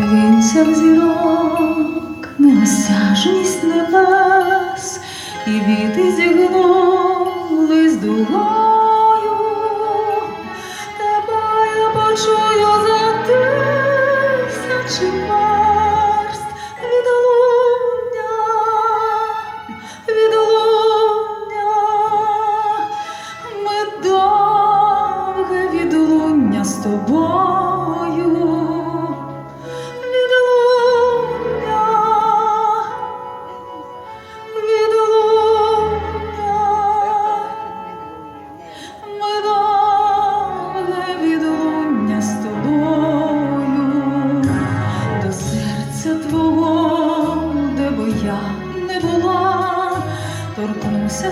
Вінцям зірок, неосяжність небес, і віти зігнулись дугою, тебе я почую.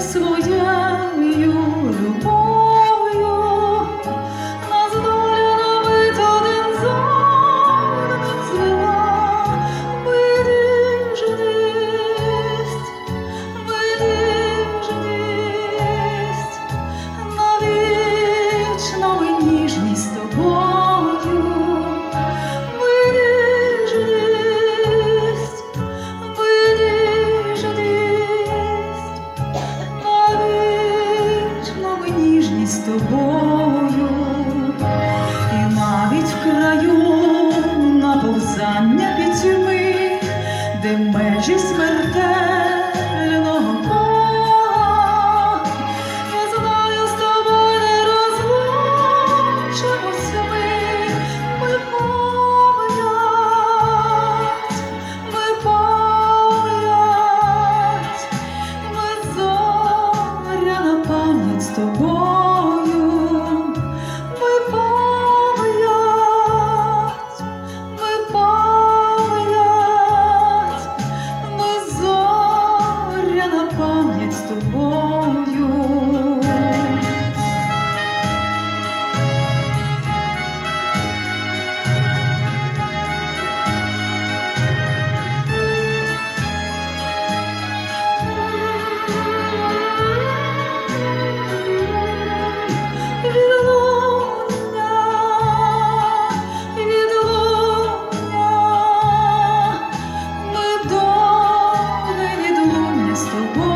свою. тобою, і навіть в краю наповзання пітьми, де межі смертельного кола, я з тобою не розлучимося ми, ми ми пам'ять, ми зоря на пам'ять з тобою. пам'ять з тобою. the world.